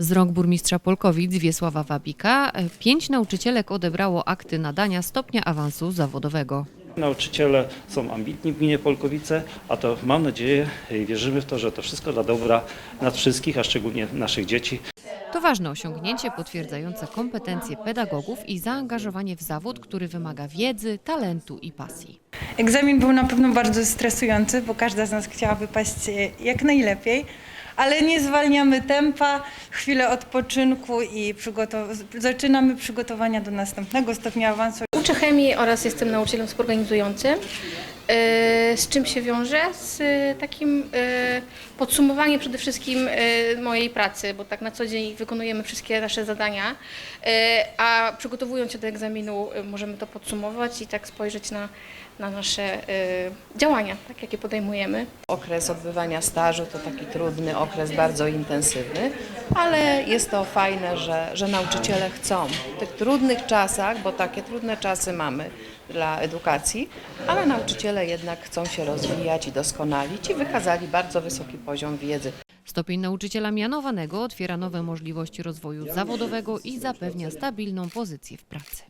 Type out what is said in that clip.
Z rąk burmistrza Polkowic Wiesława Wabika pięć nauczycielek odebrało akty nadania stopnia awansu zawodowego. Nauczyciele są ambitni w gminie Polkowice, a to mam nadzieję i wierzymy w to, że to wszystko dla dobra nas wszystkich, a szczególnie naszych dzieci. To ważne osiągnięcie potwierdzające kompetencje pedagogów i zaangażowanie w zawód, który wymaga wiedzy, talentu i pasji. Egzamin był na pewno bardzo stresujący, bo każda z nas chciała wypaść jak najlepiej, ale nie zwalniamy tempa, chwilę odpoczynku i przygotow- zaczynamy przygotowania do następnego stopnia awansu. Uczę chemii oraz jestem nauczycielem współorganizującym. E, Z czym się wiąże? Z e, takim e, podsumowaniem przede wszystkim mojej pracy, bo tak na co dzień wykonujemy wszystkie nasze zadania, a przygotowując się do egzaminu możemy to podsumować i tak spojrzeć na, na nasze działania, tak, jakie podejmujemy. Okres odbywania stażu to taki trudny okres, bardzo intensywny, ale jest to fajne, że, że nauczyciele chcą w tych trudnych czasach, bo takie trudne czasy mamy dla edukacji, ale nauczyciele jednak chcą się rozwijać i doskonalić i wykazali bardzo wysoki poziom wiedzy. Stopień nauczyciela mianowanego otwiera nowe możliwości rozwoju zawodowego i zapewnia stabilną pozycję w pracy.